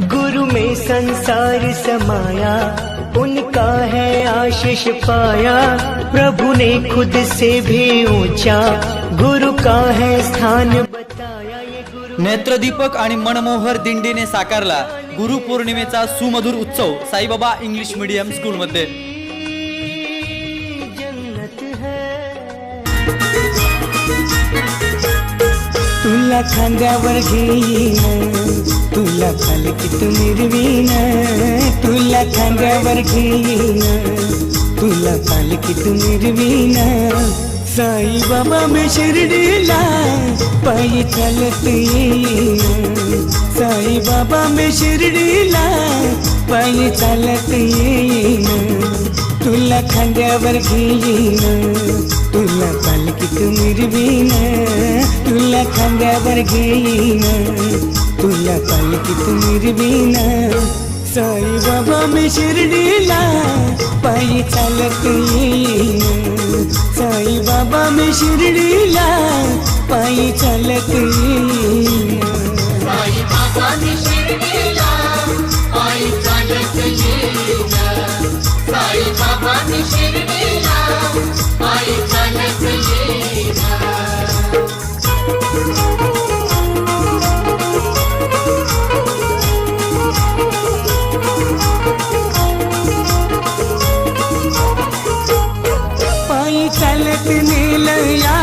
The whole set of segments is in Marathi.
गुरु में संसार समाया उनका है आशीष पाया। प्रभु ने खुद से भी ऊंचा गुरु का है स्थान बताया। नेत्रदीपक आणि मनमोहर दिंडीने साकारला गुरुपौर्णिमेचा सुमधुर उत्सव साईबाबा इंग्लिश मीडियम स्कूलमध्ये. तुला खांद्यावर घेईन. तुला पालखीत मिरवीन. तुला खांद्यावर घेईन. तुला पालखीत मिरवीन. साई बाबा मी शिर्डीला पायी चालत येईन. साई बाबा मी शिर्डीला पायी चालत येईन. तुला खांद्यावर घेईन. तुला पालकीत मिरवीन. तुला खांद्यावर घेईन. तुला पालकीत मिरवीन. साई बाबा मी शिर्डीला पायी चालत येईन. साई बाबा मी शिर्डीला पायी चालत येईन. साई बाबा शिर्डीला पायी चालत येईन. साई बाबा शिर्डीला पायी चालत येईन चालत नेलया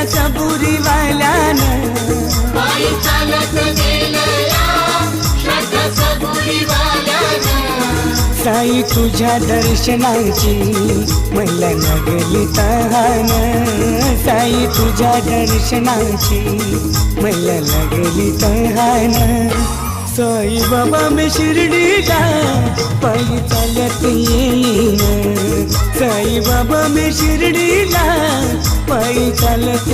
श्रद्धा सबुरीवाल्यानं पायी चालत साई तुझ्या दर्शनाची मला लागली तहान. साई तुझ्या दर्शनाची मला लागली तहान. साई बाबा मी शिर्डीला पायी चालत येईन. साई बाबा मी शिर्डीला पायी चालत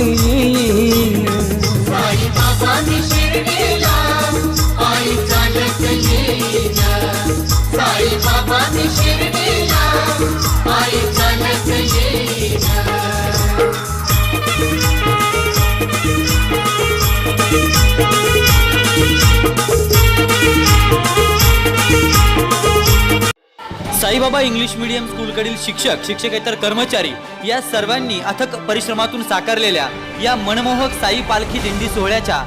साईबाबा इंग्लिश मीडियम स्कूलकडील शिक्षक शिक्षकेतर कर्मचारी या सर्वांनी अथक परिश्रमातून साकारलेल्या या मनमोहक साई पालखी दिंडी सोहळ्याच्या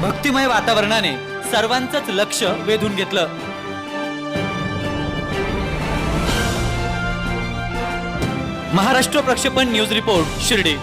भक्तिमय वातावरणाने सर्वांचंच लक्ष वेधून घेतलं. महाराष्ट्र प्रक्षेपण न्यूज रिपोर्ट शिर्डी.